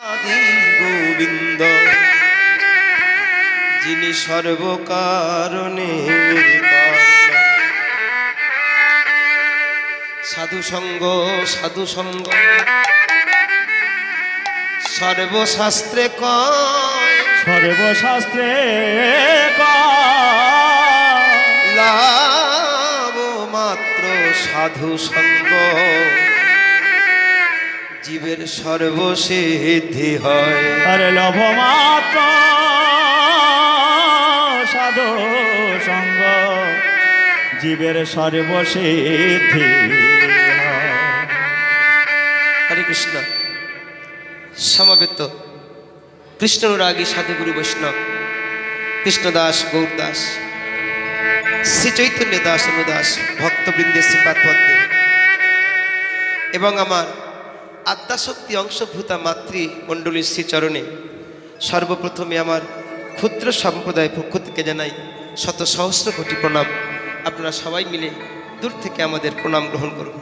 গোবিন্দ যিনি সর্বকারণে সাধু সঙ্গ সাধু সঙ্গ সর্বশাস্ত্রে কয় সর্বশাস্ত্রে লাভ মাত্র সাধু সঙ্গ জীবের সর্বসিদ্ধি হয়। আরে লভ মাত্র সাধু সঙ্গ জীবের সর্বসিদ্ধি। হরে কৃষ্ণ। সমাবেত কৃষ্ণরাগী সাধুগুরু বৈষ্ণব কৃষ্ণদাস গৌরদাস শ্রী চৈতন্য দাস অনুদাস ভক্তবৃন্দের শ্রীপাদ পদ্মে। এবং আমার আত্মাশক্তি অংশভূতা মাতৃ মণ্ডলীর শ্রীচরণে সর্বপ্রথমে আমার ক্ষুদ্র সম্প্রদায় পক্ষ থেকে জানাই শত সহস্র কোটি প্রণাম। আপনারা সবাই মিলে দূর থেকে আমাদের প্রণাম গ্রহণ করুন।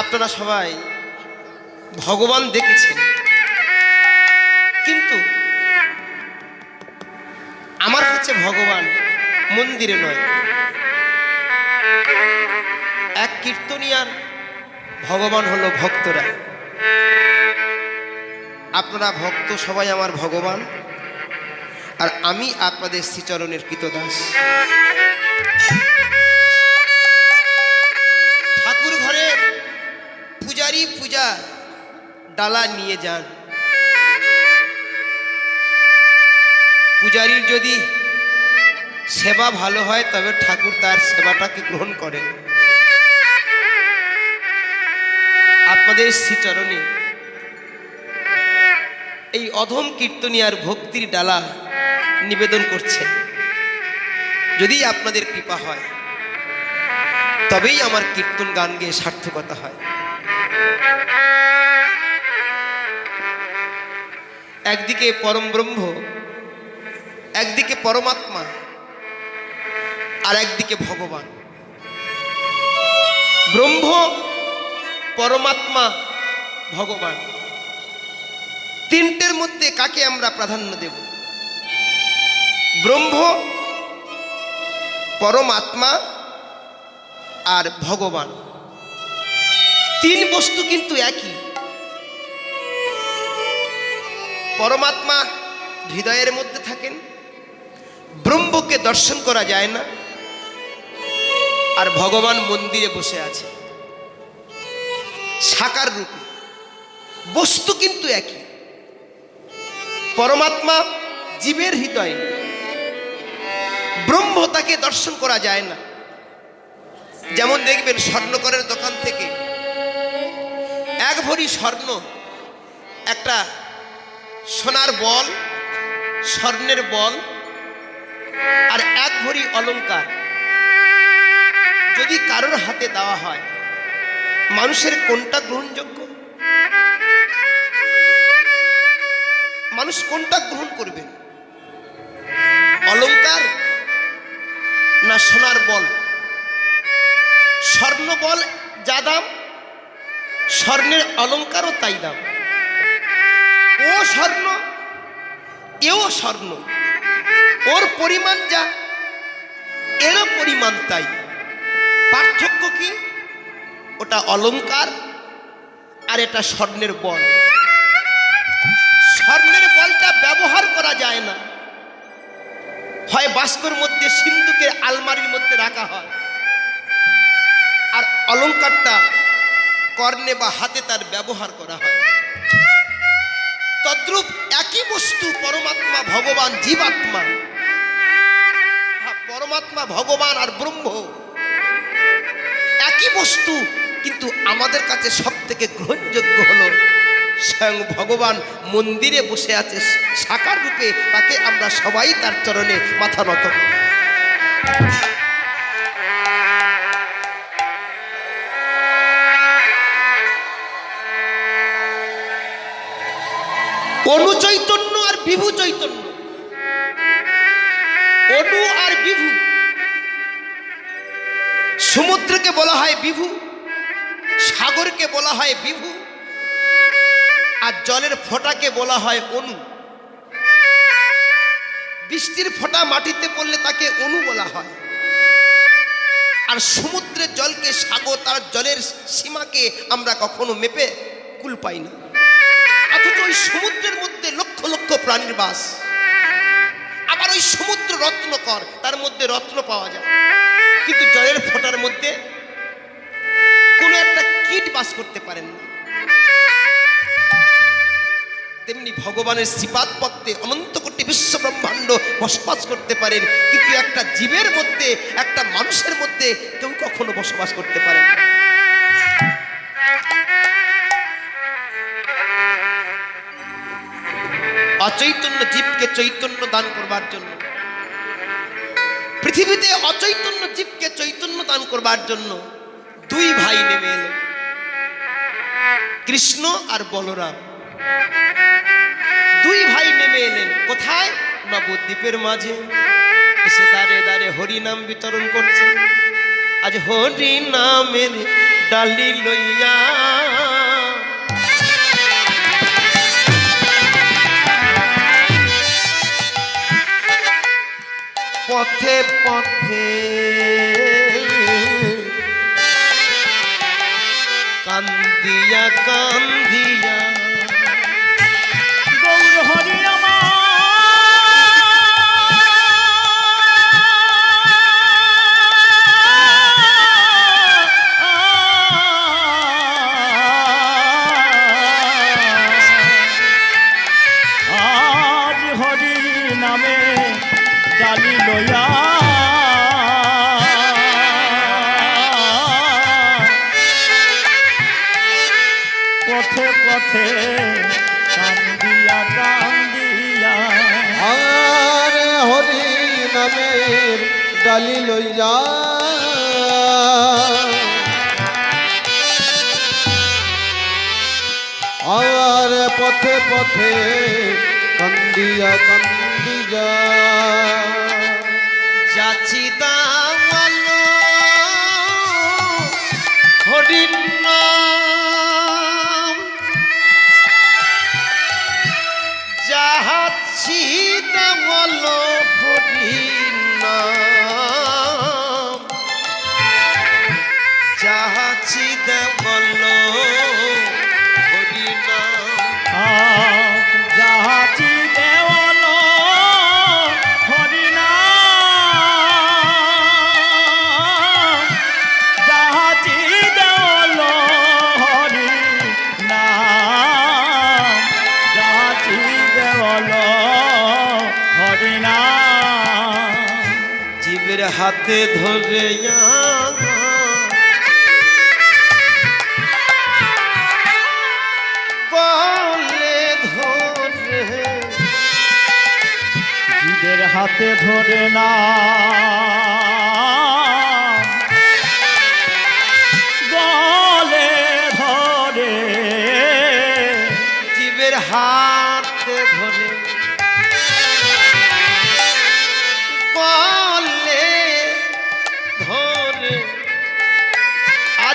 আপনারা সবাই ভগবান দেখেছেন। কিন্তু আমার হচ্ছে ভগবান। মন্দিরে নয়। এক কীর্তনিয়ার ভগবান হলো ভক্তরা। আপনারা ভক্ত সবাই আমার ভগবান। আর আমি আপনাদের শ্রীচরণের কৃতদাস। ঠাকুর ঘরে পূজারি পূজা ডালা নিয়ে যান। পূজারীর যদি সেবা ভালো হয়, তবে ঠাকুর তার সেবাটাকে গ্রহণ করেন। আপনাদের শ্রীচরণে এই অধম কীর্তনিয়ার ভক্তির ডালা নিবেদন করছে। যদি আপনাদের কৃপা হয়, তবেই আমার কীর্তন গান গেয়ে সার্থকতা হয়। একদিকে পরম ব্রহ্ম, একদিকে পরমাত্মা আর একদিকে ভগবান। ব্রহ্ম, পরমাত্মা, ভগবান। তিনটের মধ্যে কাকে আমরা প্রাধান্য দেব? ব্রহ্ম, পরমাত্মা আর ভগবান। তিন বস্তু কিন্তু একই। পরমাত্মা হৃদয়ের মধ্যে থাকেন। ব্রহ্মকে দর্শন করা যায় না। আর ভগবান মন্দিরে বসে আছে। সাকার রূপে। বস্তু কিন্তু একই। পরমাত্মা জীবের হৃদয়ে। ব্রহ্ম তাকে দর্শন করা যায় না। যেমন দেখবেন স্বর্ণকরের দোকান থেকে এক ভরি স্বর্ণ, একটা সোনার বল, স্বর্ণের বল আর এক ভরি অলংকার যদি কারোর হাতে দেওয়া হয়, মানুষের কোনটা গ্রহণযোগ্য? মানুষ কোনটা গ্রহণ করবেন অলংকার না সোনার বল? স্বর্ণ বল যা দাম, স্বর্ণের অলংকারও তাই দাম। ও স্বর্ণ, এও স্বর্ণ। ওর পরিমাণ যা, এরও পরিমাণ তাই। পার্থক্য কি? ওটা অলংকার আর এটা স্বর্ণের বল। স্বর্ণের বলটা ব্যবহার করা যায় না। হয় বাস্কর মধ্যে সিন্ধুকের আলমারির মধ্যে রাখা হয়। আর অলংকারটা কর্ণে বা হাতে তার ব্যবহার করা হয়। তদ্রূপ একই বস্তু পরমাত্মা, ভগবান, জীবাত্মা। পরমাত্মা, ভগবান আর ব্রহ্ম। একই বস্তু, কিন্তু আমাদের কাছে সব থেকে গ্রহণযোগ্য হলো স্বয়ং ভগবান মন্দিরে বসে আছে সাকার রূপে, তাকে আমরা সবাই তার চরণে মাথা নত। অনু চৈতন্য আর বিভু চৈতন্য অনু আর বিভু সমুদ্রকে বলা হয় বিভু, সাগরকে বলা হয় বিভু, আর জলের ফোঁটাকে বলা হয় অনু। বৃষ্টির ফোঁটা মাটিতে পড়লে তাকে অনু বলা হয়। আর সমুদ্রের জলকে সাগর, তার জলের সীমাকে আমরা কখনো মেপে কুল পাই না। অথচ ওই সমুদ্রের মধ্যে লক্ষ লক্ষ প্রাণীর বাস। আবার ওই সমুদ্র রত্নকর, তার মধ্যে রত্ন পাওয়া যায়। কিন্তু জলের ফোঁটার মধ্যে কোনো একটা কীট বাস করতে পারেন না তেমনি ভগবানের শ্রীপাদ পত্রে অনন্ত কোটি বিশ্ব ব্রহ্মাণ্ড বসবাস করতে পারেন, কিন্তু একটা জীবের মধ্যে, একটা মানুষের মধ্যে কেউ কখনো বসবাস করতে পারেন। অচৈতন্য জীবকে চৈতন্য দান করবার জন্য পৃথিবীতে অচৈতন্য জীবকে চৈতন্য দান করবার জন্য দুই ভাই নেমে এলো। কৃষ্ণ আর বলরাম। দুই ভাই নেমে এলেন। কোথায়? নবদ্বীপের মাঝে। এসে দাঁড়ে দাঁড়ে হরি নাম বিতরণ করছে। আজ হরি নামের ডালি লইয়া পথে পথে। কান্দিয়া কান্দিয়া। নামে চালি লয়া পথে পথে কান্দিয়া কান্দিয়া। আর হরি নামের ডালি লইয়া। আর পথে পথে কান্দিয়া কান্দিয়া। যাচি দামাল হাতে ধরে বলে ধরে। হাতে ধরে না।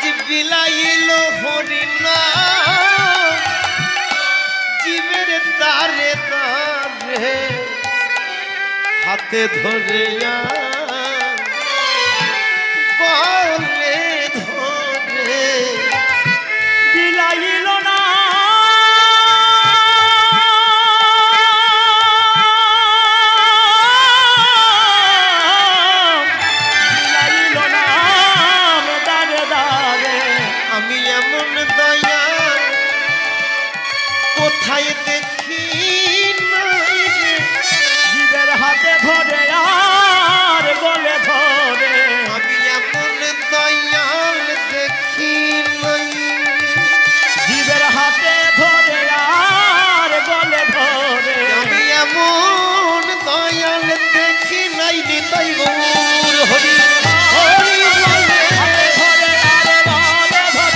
আজ বিলাইল হরিণা। জীবের তারে তারে হাতে ধরে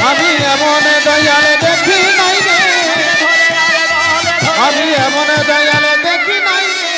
আমি এমন দয়াল দেখি নাই রে। আমি এমন দয়াল দেখি নাই রে।